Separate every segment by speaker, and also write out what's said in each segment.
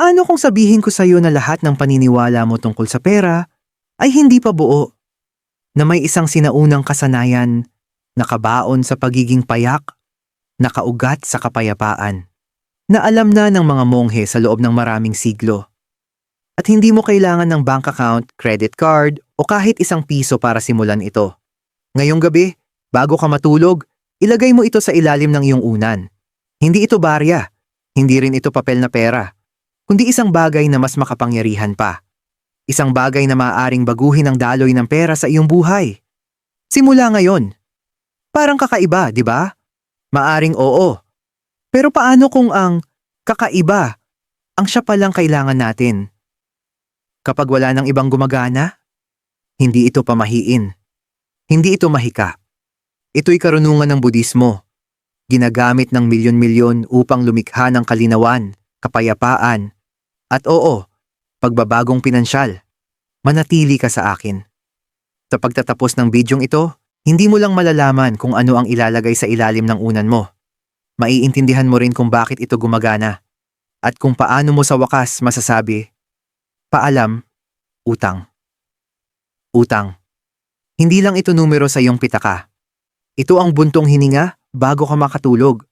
Speaker 1: Paano kung sabihin ko sa'yo na lahat ng paniniwala mo tungkol sa pera ay hindi pa buo? Na may isang sinaunang kasanayan, nakabaon sa pagiging payak, nakaugat sa kapayapaan, na alam na ng mga monghe sa loob ng maraming siglo. At hindi mo kailangan ng bank account, credit card, o kahit isang piso para simulan ito. Ngayong gabi, bago ka matulog, ilagay mo ito sa ilalim ng iyong unan. Hindi ito barya, hindi rin ito papel na pera, kundi isang bagay na mas makapangyarihan pa. Isang bagay na maaaring baguhin ang daloy ng pera sa iyong buhay. Simula ngayon. Parang kakaiba, di ba? Maaring oo. Pero paano kung ang kakaiba ang siya palang kailangan natin? Kapag wala ng ibang gumagana, hindi ito pamahiin. Hindi ito mahika. Ito'y karunungan ng Budismo. Ginagamit ng milyon-milyon upang lumikha ng kalinawan, kapayapaan, at oo, pagbabagong pinansyal. Manatili ka sa akin. Sa pagtatapos ng bidyong ito, hindi mo lang malalaman kung ano ang ilalagay sa ilalim ng unan mo. Maiintindihan mo rin kung bakit ito gumagana. At kung paano mo sa wakas masasabi, Paalam, utang. Utang. Hindi lang ito numero sa iyong pitaka. Ito ang buntong hininga bago ka makatulog.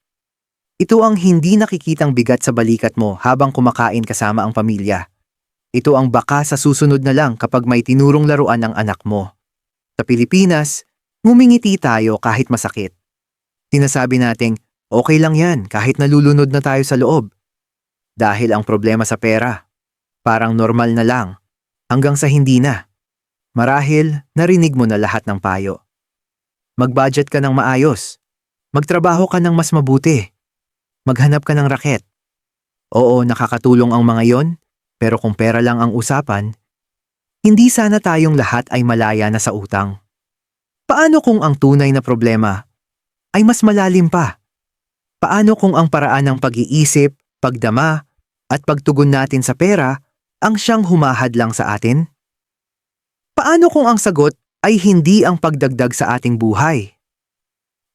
Speaker 1: Ito ang hindi nakikitang bigat sa balikat mo habang kumakain kasama ang pamilya. Ito ang baka sa susunod na lang kapag may tinurong laruan ang anak mo. Sa Pilipinas, ngumingiti tayo kahit masakit. Sinasabi nating, okay lang yan kahit nalulunod na tayo sa loob. Dahil ang problema sa pera, parang normal na lang, hanggang sa hindi na. Marahil, narinig mo na lahat ng payo. Mag-budget ka ng maayos. Magtrabaho ka ng mas mabuti. Maghanap ka ng raket. Oo, nakakatulong ang mga yon, pero kung pera lang ang usapan, hindi sana tayong lahat ay malaya na sa utang. Paano kung ang tunay na problema ay mas malalim pa? Paano kung ang paraan ng pag-iisip, pagdama, at pagtugon natin sa pera ang siyang humahad lang sa atin? Paano kung ang sagot ay hindi ang pagdagdag sa ating buhay,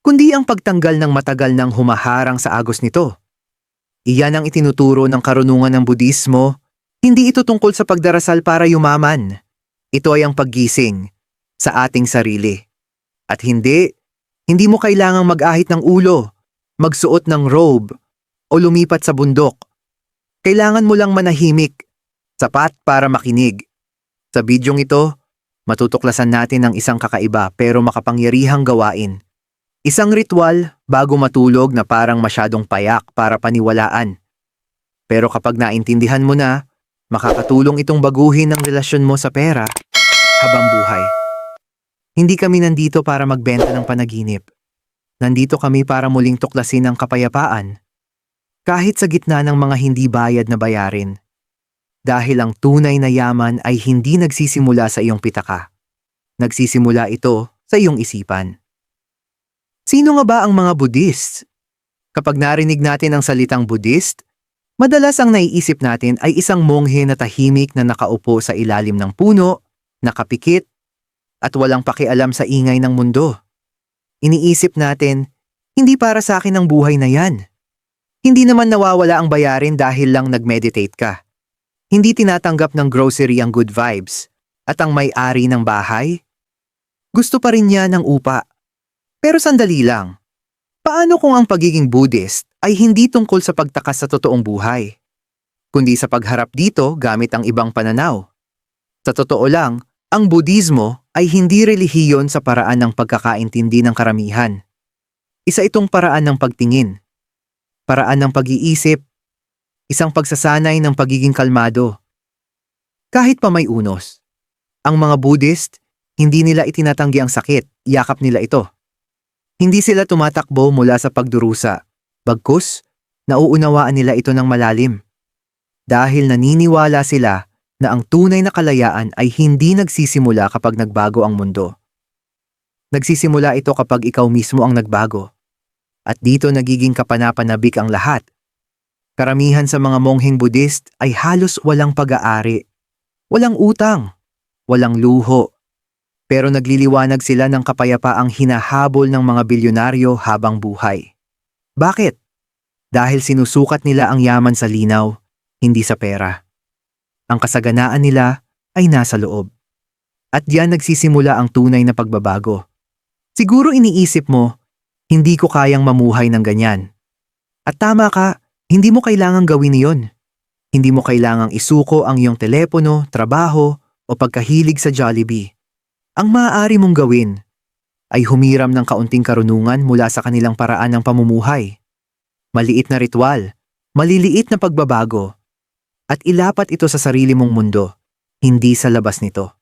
Speaker 1: kundi ang pagtanggal ng matagal ng humaharang sa agos nito? Iyan ang itinuturo ng karunungan ng Budismo, hindi ito tungkol sa pagdarasal para yumaman. Ito ay ang paggising sa ating sarili. At hindi, hindi mo kailangang mag-ahit ng ulo, magsuot ng robe, o lumipat sa bundok. Kailangan mo lang manahimik, sapat para makinig. Sa bidyong ito, matutuklasan natin ang isang kakaiba pero makapangyarihang gawain. Isang ritual bago matulog na parang masyadong payak para paniwalaan. Pero kapag naintindihan mo na, makakatulong itong baguhin ang relasyon mo sa pera habang buhay. Hindi kami nandito para magbenta ng panaginip. Nandito kami para muling tuklasin ang kapayapaan. Kahit sa gitna ng mga hindi bayad na bayarin. Dahil ang tunay na yaman ay hindi nagsisimula sa iyong pitaka. Nagsisimula ito sa iyong isipan. Sino nga ba ang mga Buddhist? Kapag narinig natin ang salitang Buddhist, madalas ang naiisip natin ay isang monghe na tahimik na nakaupo sa ilalim ng puno, nakapikit, at walang pakialam sa ingay ng mundo. Iniisip natin, hindi para sa akin ang buhay na yan. Hindi naman nawawala ang bayarin dahil lang nag-meditate ka. Hindi tinatanggap ng grocery ang good vibes at ang may-ari ng bahay. Gusto pa rin niya ng upa. Pero sandali lang. Paano kung ang pagiging Buddhist ay hindi tungkol sa pagtakas sa totoong buhay, kundi sa pagharap dito gamit ang ibang pananaw? Sa totoo lang, ang Budismo ay hindi relihiyon sa paraan ng pagkakaintindi ng karamihan. Isa itong paraan ng pagtingin, paraan ng pag-iisip, isang pagsasanay ng pagiging kalmado. Kahit pa may unos, ang mga Buddhist, hindi nila itinatanggi ang sakit, yakap nila ito. Hindi sila tumatakbo mula sa pagdurusa, bagkus, nauunawaan nila ito ng malalim. Dahil naniniwala sila na ang tunay na kalayaan ay hindi nagsisimula kapag nagbago ang mundo. Nagsisimula ito kapag ikaw mismo ang nagbago. At dito nagiging kapanapanabik ang lahat. Karamihan sa mga mongheng Buddhist ay halos walang pag-aari. Walang utang. Walang luho. Pero nagliliwanag sila ng kapayapaang hinahabol ng mga bilyonaryo habang buhay. Bakit? Dahil sinusukat nila ang yaman sa linaw, hindi sa pera. Ang kasaganaan nila ay nasa loob. At diyan nagsisimula ang tunay na pagbabago. Siguro iniisip mo, hindi ko kayang mamuhay ng ganyan. At tama ka, hindi mo kailangang gawin iyon. Hindi mo kailangang isuko ang iyong telepono, trabaho, o pagkahilig sa Jollibee. Ang maaari mong gawin ay humiram ng kaunting karunungan mula sa kanilang paraan ng pamumuhay. Maliit na ritual, maliliit na pagbabago, at ilapat ito sa sarili mong mundo, hindi sa labas nito.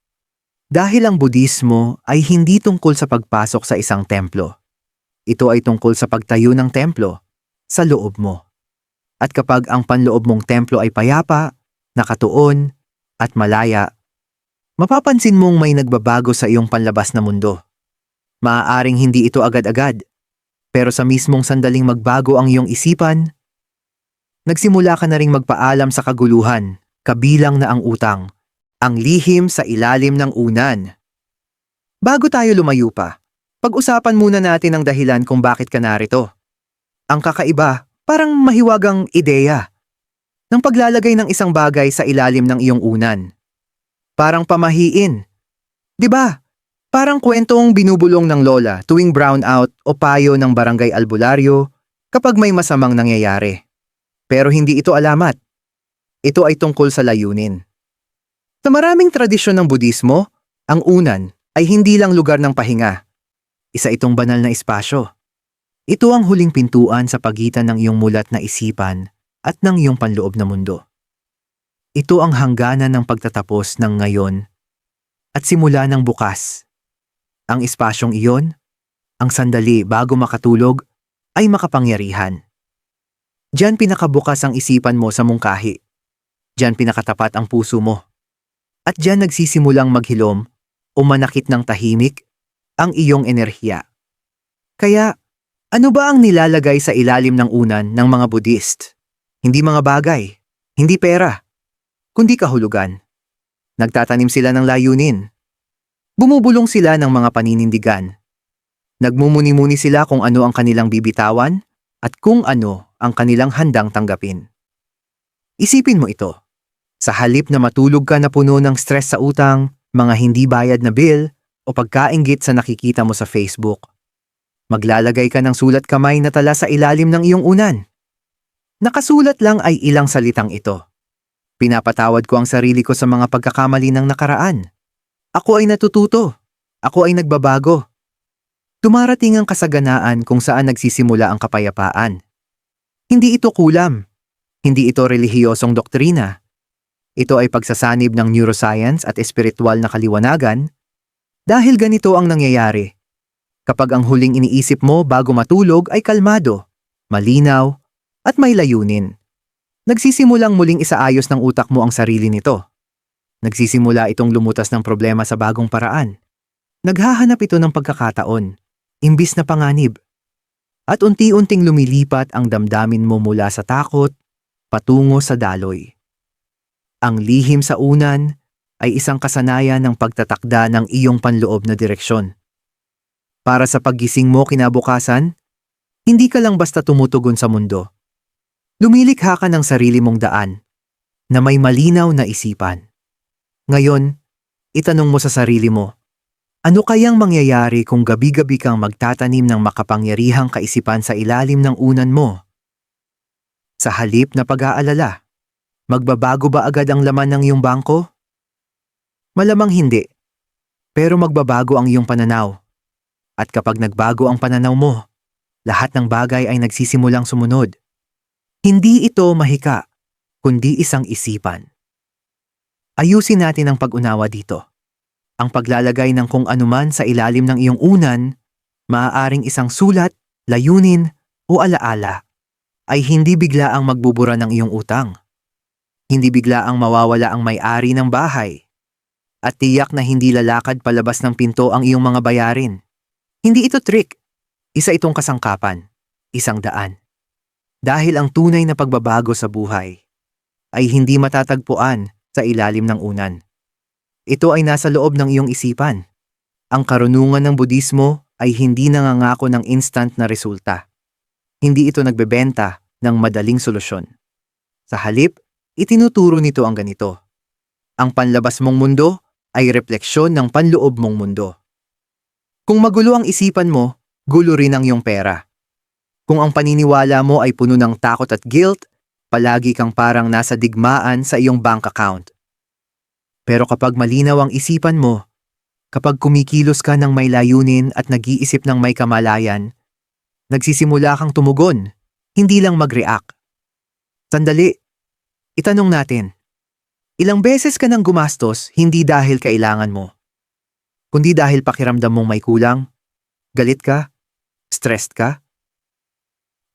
Speaker 1: Dahil ang Budismo ay hindi tungkol sa pagpasok sa isang templo. Ito ay tungkol sa pagtayo ng templo sa loob mo. At kapag ang panloob mong templo ay payapa, nakatuon, at malaya, mapapansin mong may nagbabago sa iyong panlabas na mundo. Maaaring hindi ito agad-agad, pero sa mismong sandaling magbago ang iyong isipan, nagsimula ka na ring magpaalam sa kaguluhan, kabilang na ang utang, ang lihim sa ilalim ng unan. Bago tayo lumayo pa, pag-usapan muna natin ang dahilan kung bakit ka narito. Ang kakaiba, parang mahiwagang ideya ng paglalagay ng isang bagay sa ilalim ng iyong unan. Parang pamahiin. 'Di ba? Parang kwentong binubulong ng lola tuwing brownout o payo ng barangay albularyo kapag may masamang nangyayari. Pero hindi ito alamat. Ito ay tungkol sa layunin. Sa maraming tradisyon ng Budismo, ang unan ay hindi lang lugar ng pahinga. Isa itong banal na espasyo. Ito ang huling pintuan sa pagitan ng iyong mulat na isipan at ng iyong panloob na mundo. Ito ang hangganan ng pagtatapos ng ngayon at simula ng bukas. Ang espasyong iyon, ang sandali bago makatulog, ay makapangyarihan. Diyan pinakabukas ang isipan mo sa mungkahi. Diyan pinakatapat ang puso mo. At diyan nagsisimulang maghilom o manakit ng tahimik ang iyong enerhiya. Kaya, ano ba ang nilalagay sa ilalim ng unan ng mga Buddhist? Hindi mga bagay, hindi pera, kundi kahulugan. Nagtatanim sila ng layunin. Bumubulong sila ng mga paninindigan. Nagmumuni-muni sila kung ano ang kanilang bibitawan at kung ano ang kanilang handang tanggapin. Isipin mo ito. Sa halip na matulog ka na puno ng stress sa utang, mga hindi bayad na bill, o pagkaingit sa nakikita mo sa Facebook, maglalagay ka ng sulat kamay na tala sa ilalim ng iyong unan. Nakasulat lang ay ilang salitang ito. Pinapatawad ko ang sarili ko sa mga pagkakamali ng nakaraan. Ako ay natututo. Ako ay nagbabago. Tumarating ang kasaganaan kung saan nagsisimula ang kapayapaan. Hindi ito kulam. Hindi ito relihiyosong doktrina. Ito ay pagsasanib ng neuroscience at espiritual na kaliwanagan dahil ganito ang nangyayari. Kapag ang huling iniisip mo bago matulog ay kalmado, malinaw, at may layunin. Nagsisimulang muling isaayos ng utak mo ang sarili nito. Nagsisimula itong lumutas ng problema sa bagong paraan. Naghahanap ito ng pagkakataon, imbis na panganib. At unti-unting lumilipat ang damdamin mo mula sa takot, patungo sa daloy. Ang lihim sa unan ay isang kasanayan ng pagtatakda ng iyong panloob na direksyon. Para sa paggising mo kinabukasan, hindi ka lang basta tumutugon sa mundo. Lumilikha ka ng sarili mong daan na may malinaw na isipan. Ngayon, itanong mo sa sarili mo, ano kayang mangyayari kung gabi-gabi kang magtatanim ng makapangyarihang kaisipan sa ilalim ng unan mo? Sa halip na pag-aalala, magbabago ba agad ang laman ng iyong bangko? Malamang hindi. Pero magbabago ang iyong pananaw. At kapag nagbago ang pananaw mo, lahat ng bagay ay nagsisimulang sumunod. Hindi ito mahika, kundi isang isipan. Ayusin natin ang pag-unawa dito. Ang paglalagay ng kung anuman sa ilalim ng iyong unan, maaaring isang sulat, layunin, o alaala, ay hindi bigla ang magbubura ng iyong utang. Hindi bigla ang mawawala ang may-ari ng bahay. At tiyak na hindi lalakad palabas ng pinto ang iyong mga bayarin. Hindi ito trick. Isa itong kasangkapan. Isang daan. Dahil ang tunay na pagbabago sa buhay ay hindi matatagpuan sa ilalim ng unan. Ito ay nasa loob ng iyong isipan. Ang karunungan ng Budismo ay hindi nangangako ng instant na resulta. Hindi ito nagbebenta ng madaling solusyon. Sa halip, itinuturo nito ang ganito. Ang panlabas mong mundo ay refleksyon ng panloob mong mundo. Kung magulo ang isipan mo, gulo rin ang iyong pera. Kung ang paniniwala mo ay puno ng takot at guilt, palagi kang parang nasa digmaan sa iyong bank account. Pero kapag malinaw ang isipan mo, kapag kumikilos ka ng may layunin at nag-iisip ng may kamalayan, nagsisimula kang tumugon, hindi lang mag-react. Sandali, itanong natin, ilang beses ka nang gumastos hindi dahil kailangan mo, kundi dahil pakiramdam mong may kulang, galit ka, stressed ka?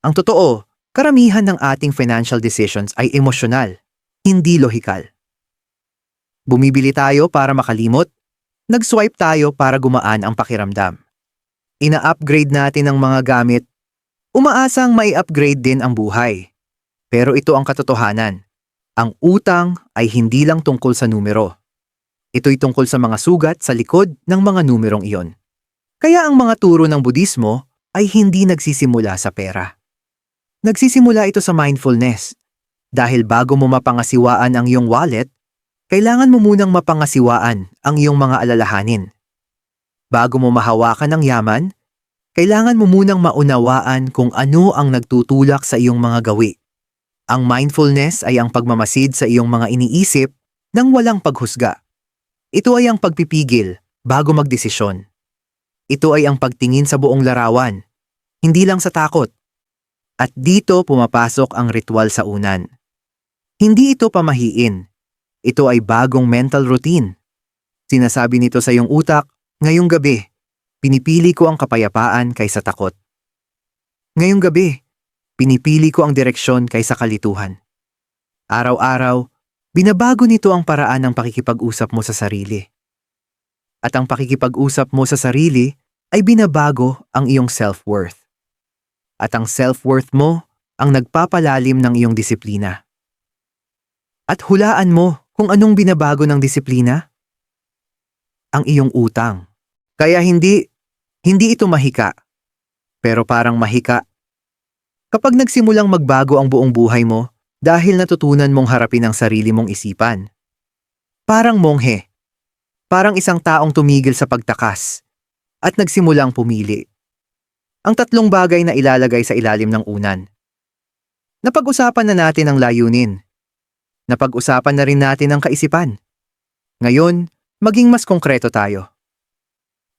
Speaker 1: Ang totoo, karamihan ng ating financial decisions ay emosyonal, hindi lohikal. Bumibili tayo para makalimot, nag-swipe tayo para gumaan ang pakiramdam. Ina-upgrade natin ang mga gamit, umaasang may upgrade din ang buhay. Pero ito ang katotohanan. Ang utang ay hindi lang tungkol sa numero. Ito'y tungkol sa mga sugat sa likod ng mga numerong iyon. Kaya ang mga turo ng Budismo ay hindi nagsisimula sa pera. Nagsisimula ito sa mindfulness. Dahil bago mo mapangasiwaan ang iyong wallet, kailangan mo munang mapangasiwaan ang iyong mga alalahanin. Bago mo mahawakan ang yaman, kailangan mo munang maunawaan kung ano ang nagtutulak sa iyong mga gawi. Ang mindfulness ay ang pagmamasid sa iyong mga iniisip nang walang paghusga. Ito ay ang pagpipigil bago magdesisyon. Ito ay ang pagtingin sa buong larawan, hindi lang sa takot. At dito pumapasok ang ritual sa unan. Hindi ito pamahiin. Ito ay bagong mental routine. Sinasabi nito sa iyong utak, ngayong gabi, pinipili ko ang kapayapaan kaysa takot. Ngayong gabi, pinipili ko ang direksyon kaysa kalituhan. Araw-araw, binabago nito ang paraan ng pakikipag-usap mo sa sarili. At ang pakikipag-usap mo sa sarili ay binabago ang iyong self-worth. At ang self-worth mo ang nagpapalalim ng iyong disiplina. At hulaan mo kung anong binabago ng disiplina? Ang iyong utang. Kaya hindi, hindi ito mahika. Pero parang mahika. Kapag nagsimulang magbago ang buong buhay mo dahil natutunan mong harapin ang sarili mong isipan. Parang monghe. Parang isang taong tumigil sa pagtakas at nagsimulang pumili. Ang tatlong bagay na ilalagay sa ilalim ng unan. Napag-usapan na natin ang layunin. Napag-usapan na rin natin ang kaisipan. Ngayon, maging mas konkreto tayo.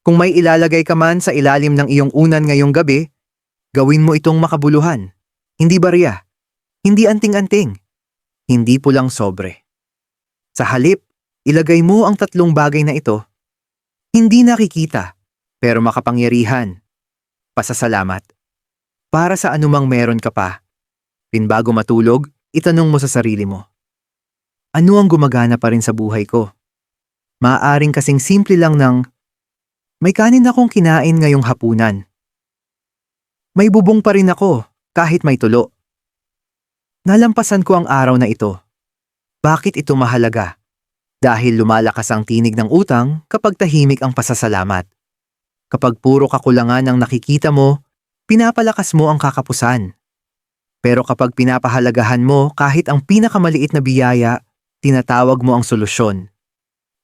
Speaker 1: Kung may ilalagay ka man sa ilalim ng iyong unan ngayong gabi, gawin mo itong makabuluhan. Hindi bariya. Hindi anting-anting. Hindi pulang sobre. Sa halip, ilagay mo ang tatlong bagay na ito. Hindi nakikita, pero makapangyarihan. Pasasalamat. Para sa anumang meron ka pa. Pin bago matulog, itanong mo sa sarili mo. Ano ang gumagana pa rin sa buhay ko? Maaaring kasing simple lang ng, may kanin akong kinain ngayong hapunan. May bubong pa rin ako, kahit may tulo. Nalampasan ko ang araw na ito. Bakit ito mahalaga? Dahil lumalakas ang tinig ng utang kapag tahimik ang pasasalamat. Kapag puro kakulangan ang nakikita mo, pinapalakas mo ang kakapusan. Pero kapag pinapahalagahan mo kahit ang pinakamaliit na biyaya, tinatawag mo ang solusyon.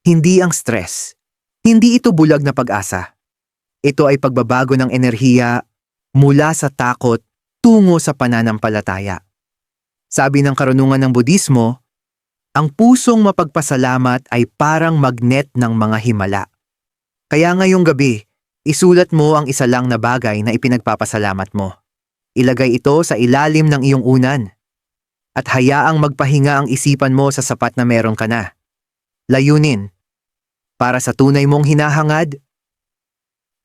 Speaker 1: Hindi ang stress. Hindi ito bulag na pag-asa. Ito ay pagbabago ng enerhiya mula sa takot tungo sa pananampalataya. Sabi ng karunungan ng Budismo, ang pusong mapagpasalamat ay parang magnet ng mga himala. Kaya ngayong gabi, isulat mo ang isa lang na bagay na ipinagpapasalamat mo. Ilagay ito sa ilalim ng iyong unan. At hayaang magpahinga ang isipan mo sa sapat na meron ka na. Layunin. Para sa tunay mong hinahangad,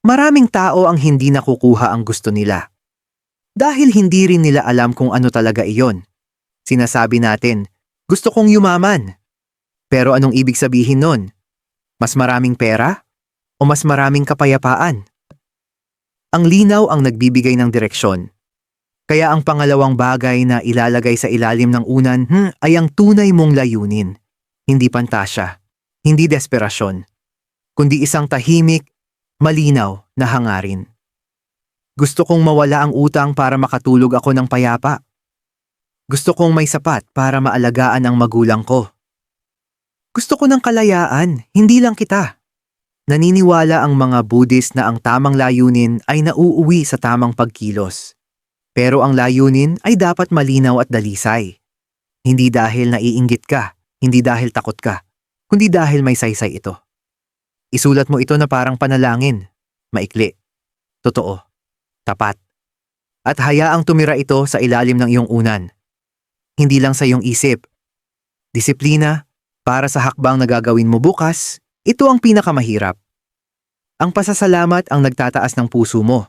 Speaker 1: maraming tao ang hindi nakukuha ang gusto nila. Dahil hindi rin nila alam kung ano talaga iyon. Sinasabi natin, gusto kong yumaman. Pero anong ibig sabihin nun? Mas maraming pera? O mas maraming kapayapaan? Ang linaw ang nagbibigay ng direksyon. Kaya ang pangalawang bagay na ilalagay sa ilalim ng unan hmm, ay ang tunay mong layunin. Hindi pantasya, hindi desperasyon, kundi isang tahimik, malinaw na hangarin. Gusto kong mawala ang utang para makatulog ako ng payapa. Gusto kong may sapat para maalagaan ang magulang ko. Gusto ko ng kalayaan, hindi lang kita. Naniniwala ang mga Buddhist na ang tamang layunin ay nauuwi sa tamang pagkilos. Pero ang layunin ay dapat malinaw at dalisay. Hindi dahil naiinggit ka, hindi dahil takot ka, kundi dahil may saysay ito. Isulat mo ito na parang panalangin, maikli, totoo, tapat. At hayaang tumira ito sa ilalim ng iyong unan. Hindi lang sa iyong isip. Disiplina, para sa hakbang na gagawin mo bukas, ito ang pinakamahirap. Ang pasasalamat ang nagtataas ng puso mo.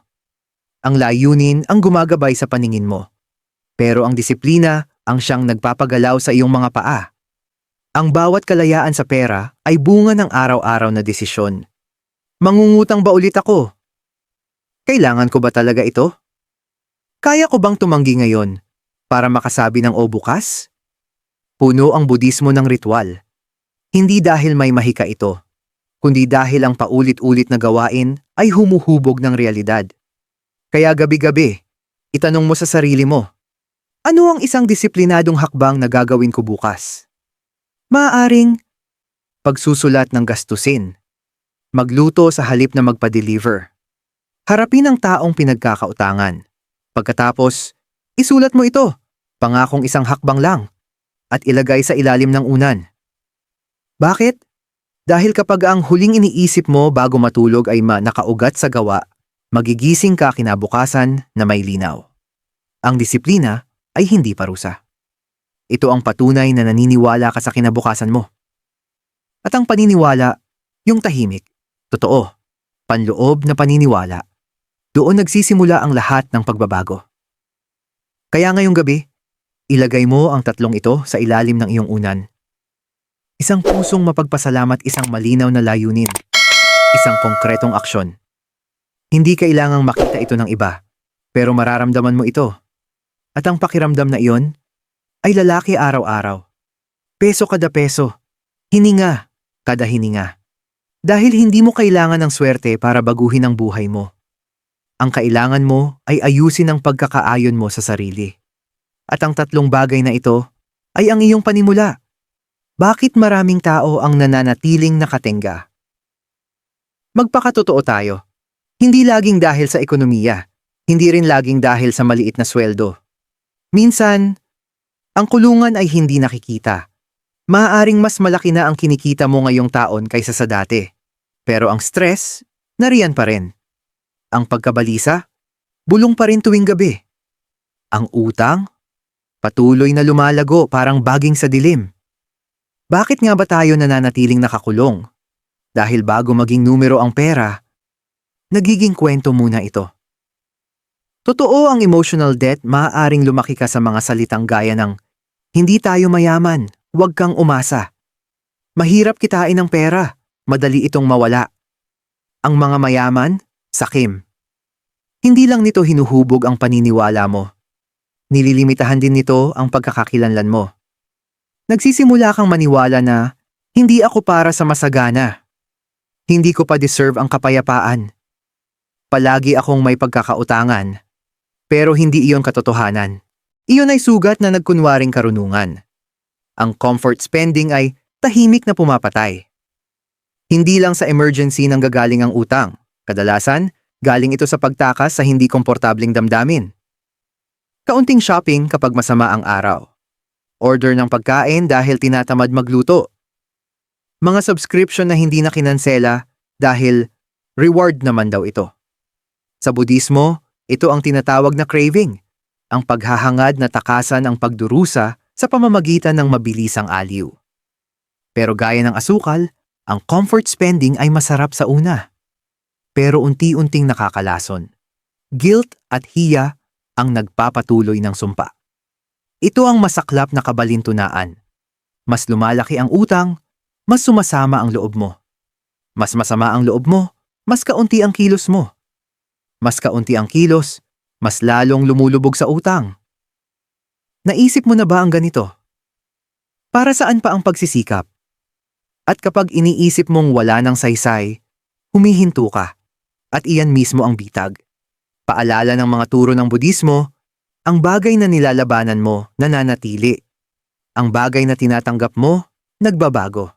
Speaker 1: Ang layunin ang gumagabay sa paningin mo. Pero ang disiplina ang siyang nagpapagalaw sa iyong mga paa. Ang bawat kalayaan sa pera ay bunga ng araw-araw na desisyon. Mangungutang ba ulit ako? Kailangan ko ba talaga ito? Kaya ko bang tumanggi ngayon para makasabi ng o bukas? Puno ang budismo ng ritual. Hindi dahil may mahika ito, kundi dahil ang paulit-ulit na gawain ay humuhubog ng realidad. Kaya gabi-gabi, itanong mo sa sarili mo, ano ang isang disiplinadong hakbang na gagawin ko bukas? Maaring pagsusulat ng gastusin, magluto sa halip na magpa-deliver, harapin ang taong pinagkakautangan. Pagkatapos, isulat mo ito, pangakong isang hakbang lang, at ilagay sa ilalim ng unan. Bakit? Dahil kapag ang huling iniisip mo bago matulog ay ma nakaugat sa gawa, magigising ka kinabukasan na may linaw. Ang disiplina ay hindi parusa. Ito ang patunay na naniniwala ka sa kinabukasan mo. At ang paniniwala, yung tahimik, totoo, panloob na paniniwala, doon nagsisimula ang lahat ng pagbabago. Kaya ngayong gabi, ilagay mo ang tatlong ito sa ilalim ng iyong unan. Isang pusong mapagpasalamat isang malinaw na layunin. Isang konkretong aksyon. Hindi kailangang makita ito ng iba, pero mararamdaman mo ito. At ang pakiramdam na iyon ay lalaki araw-araw. Peso kada peso. Hininga kada hininga. Dahil hindi mo kailangan ng swerte para baguhin ang buhay mo. Ang kailangan mo ay ayusin ang pagkakaayon mo sa sarili. At ang tatlong bagay na ito ay ang iyong panimula. Bakit maraming tao ang nananatiling nakatenga? Magpakatotoo tayo. Hindi laging dahil sa ekonomiya. Hindi rin laging dahil sa maliit na sweldo. Minsan, ang kulungan ay hindi nakikita. Maaaring mas malaki na ang kinikita mo ngayong taon kaysa sa dati. Pero ang stress, nariyan pa rin. Ang pagkabalisa, bulong pa rin tuwing gabi. Ang utang, patuloy na lumalago parang baging sa dilim. Bakit nga ba tayo nananatiling nakakulong? Dahil bago maging numero ang pera, nagiging kwento muna ito. Totoo ang emotional debt, maaaring lumaki ka sa mga salitang gaya ng Hindi tayo mayaman, huwag kang umasa. Mahirap kitain ng pera, madali itong mawala. Ang mga mayaman, sakim. Hindi lang nito hinuhubog ang paniniwala mo. Nililimitahan din nito ang pagkakakilanlan mo. Nagsisimula kang maniwala na hindi ako para sa masagana. Hindi ko pa deserve ang kapayapaan. Palagi akong may pagkakautangan. Pero hindi iyon katotohanan. Iyon ay sugat na nagkunwaring karunungan. Ang comfort spending ay tahimik na pumapatay. Hindi lang sa emergency nang gagaling ang utang. Kadalasan, galing ito sa pagtakas sa hindi komportabling damdamin. Kaunting shopping kapag masama ang araw. Order ng pagkain dahil tinatamad magluto. Mga subscription na hindi na kinansela dahil reward naman daw ito. Sa Budismo, ito ang tinatawag na craving, ang paghahangad na takasan ang pagdurusa sa pamamagitan ng mabilisang aliw. Pero gaya ng asukal, ang comfort spending ay masarap sa una. Pero unti-unting nakakalason. Guilt at hiya ang nagpapatuloy ng sumpa. Ito ang masaklap na kabalintunaan. Mas lumalaki ang utang, mas sumasama ang loob mo. Mas masama ang loob mo, mas kaunti ang kilos mo. Mas kaunti ang kilos, mas lalong lumulubog sa utang. Naisip mo na ba ang ganito? Para saan pa ang pagsisikap? At kapag iniisip mong wala ng saysay, humihinto ka. At iyan mismo ang bitag. Paalala ng mga turo ng Budismo, ang bagay na nilalabanan mo nananatili. Ang bagay na tinatanggap mo, nagbabago.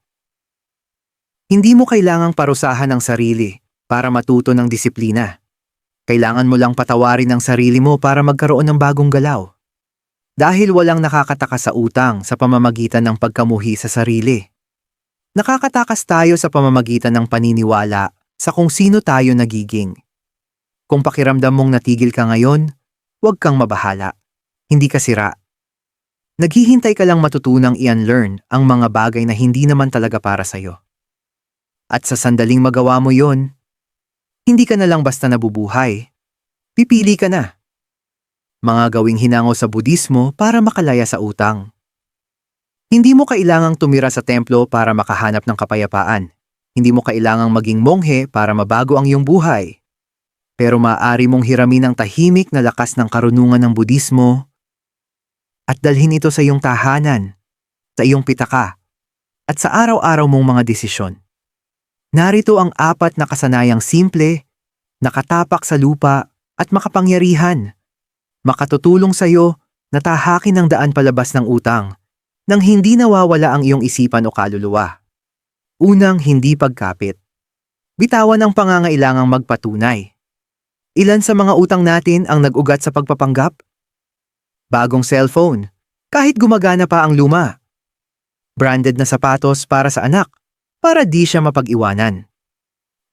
Speaker 1: Hindi mo kailangang parusahan ang sarili para matuto ng disiplina. Kailangan mo lang patawarin ang sarili mo para magkaroon ng bagong galaw. Dahil walang nakakataka sa utang sa pamamagitan ng pagkamuhi sa sarili. Nakakatakas tayo sa pamamagitan ng paniniwala sa kung sino tayo nagiging. Kung pakiramdam mong natigil ka ngayon, huwag kang mabahala. Hindi ka sira. Naghihintay ka lang matutunang i-unlearn ang mga bagay na hindi naman talaga para sa'yo. At sa sandaling magawa mo yon, hindi ka na lang basta nabubuhay. Pipili ka na. Mga gawing hinango sa budismo para makalaya sa utang. Hindi mo kailangang tumira sa templo para makahanap ng kapayapaan. Hindi mo kailangang maging monghe para mabago ang iyong buhay. Pero maaari mong hiramin ang tahimik na lakas ng karunungan ng budismo at dalhin ito sa iyong tahanan, sa iyong pitaka, at sa araw-araw mong mga desisyon. Narito ang apat na kasanayang simple, nakatapak sa lupa at makapangyarihan. Makatutulong sa iyo na tahakin ang daan palabas ng utang nang hindi nawawala ang iyong isipan o kaluluwa. Unang hindi pagkapit. Bitawan ang pangangailangang magpatunay. Ilan sa mga utang natin ang nag-ugat sa pagpapanggap? Bagong cellphone, kahit gumagana pa ang luma. Branded na sapatos para sa anak, para di siya mapag-iwanan.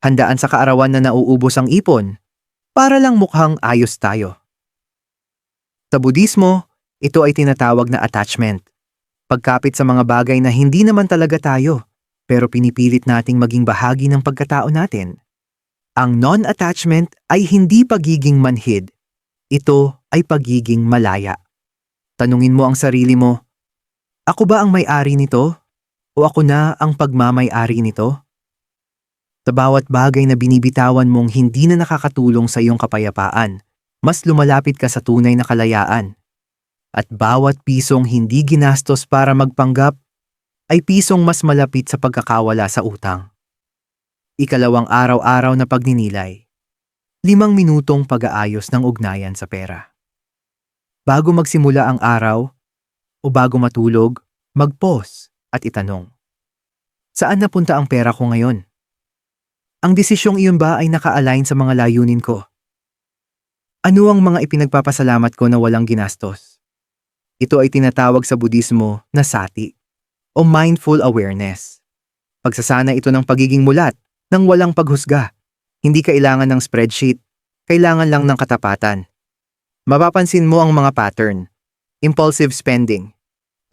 Speaker 1: Handaan sa kaarawan na nauubos ang ipon, para lang mukhang ayos tayo. Sa budismo, ito ay tinatawag na attachment. Pagkapit sa mga bagay na hindi naman talaga tayo, pero pinipilit nating maging bahagi ng pagkatao natin. Ang non-attachment ay hindi pagiging manhid. Ito ay pagiging malaya. Tanungin mo ang sarili mo, ako ba ang may-ari nito? O ako na ang pagmamay-ari nito? Sa bawat bagay na binibitawan mong hindi na nakakatulong sa iyong kapayapaan, mas lumalapit ka sa tunay na kalayaan. At bawat pisong hindi ginastos para magpanggap ay pisong mas malapit sa pagkakawala sa utang. Ikalawang araw-araw na pagninilay. Limang minutong pag-aayos ng ugnayan sa pera. Bago magsimula ang araw, o bago matulog, mag-pause at itanong. Saan napunta ang pera ko ngayon? Ang desisyong iyon ba ay naka-align sa mga layunin ko? Ano ang mga ipinagpapasalamat ko na walang ginastos? Ito ay tinatawag sa budismo na sati o mindful awareness. Pagsasana ito ng pagiging mulat nang walang paghusga. Hindi kailangan ng spreadsheet, kailangan lang ng katapatan. Mapapansin mo ang mga pattern, impulsive spending,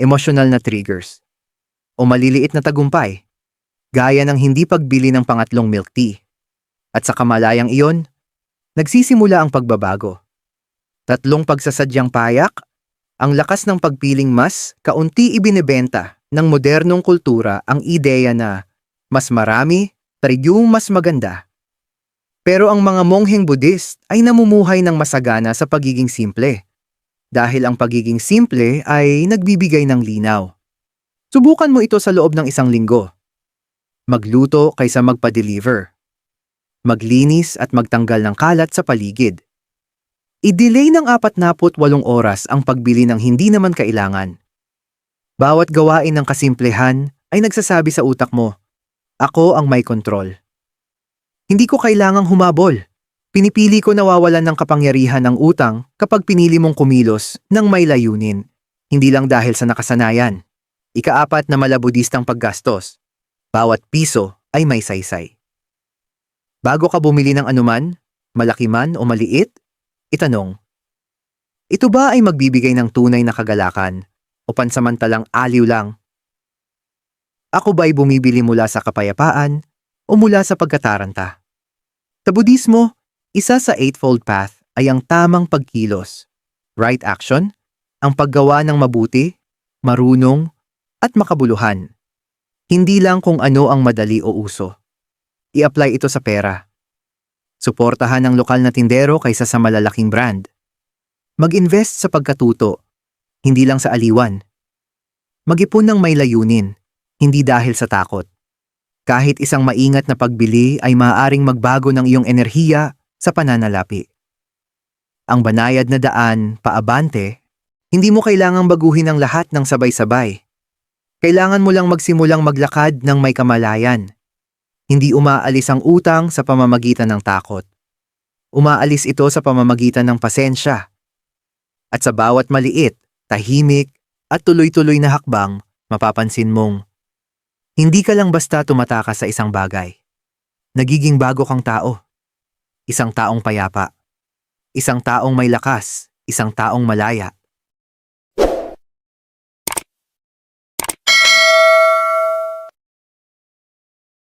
Speaker 1: emotional na triggers, o maliliit na tagumpay, gaya ng hindi pagbili ng pangatlong milk tea. At sa kamalayang iyon, nagsisimula ang pagbabago. Tatlong pagsasadyang payak, ang lakas ng pagpiling mas kaunti ibinebenta ng modernong kultura ang ideya na mas marami, yung mas maganda. Pero ang mga mongheng Buddhist ay namumuhay ng masagana sa pagiging simple. Dahil ang pagiging simple ay nagbibigay ng linaw. Subukan mo ito sa loob ng isang linggo. Magluto kaysa magpa-deliver. Maglinis at magtanggal ng kalat sa paligid. I-delay ng 48 oras ang pagbili ng hindi naman kailangan. Bawat gawain ng kasimplehan ay nagsasabi sa utak mo, ako ang may kontrol. Hindi ko kailangang humabol. Pinipili ko nawawalan ng kapangyarihan ng utang kapag pinili mong kumilos ng may layunin, hindi lang dahil sa nakasanayan. Ikaapat na malabudistang paggastos. Bawat piso ay may saysay. Bago ka bumili ng anuman, malaki man o maliit, itanong, ito ba ay magbibigay ng tunay na kagalakan o pansamantalang aliw lang? Ako ba'y bumibili mula sa kapayapaan o mula sa pagkataranta. Sa Budismo, isa sa Eightfold Path ay ang tamang pagkilos, right action, ang paggawa ng mabuti, marunong, at makabuluhan. Hindi lang kung ano ang madali o uso. I-apply ito sa pera. Suportahan ang lokal na tindero kaysa sa malalaking brand. Mag-invest sa pagkatuto, hindi lang sa aliwan. Mag-ipon ng may layunin, hindi dahil sa takot. Kahit isang maingat na pagbili ay maaaring magbago ng iyong enerhiya sa pananalapi. ang banayad na daan paabante, hindi mo kailangang baguhin ang lahat ng sabay-sabay. Kailangan mo lang magsimulang maglakad ng may kamalayan. Hindi umaalis ang utang sa pamamagitan ng takot. Umaalis ito sa pamamagitan ng pasensya. At sa bawat maliit, tahimik, at tuloy-tuloy na hakbang, mapapansin mong hindi ka lang basta tumatakas sa isang bagay. Nagiging bago kang tao. Isang taong payapa. Isang taong may lakas. Isang taong malaya.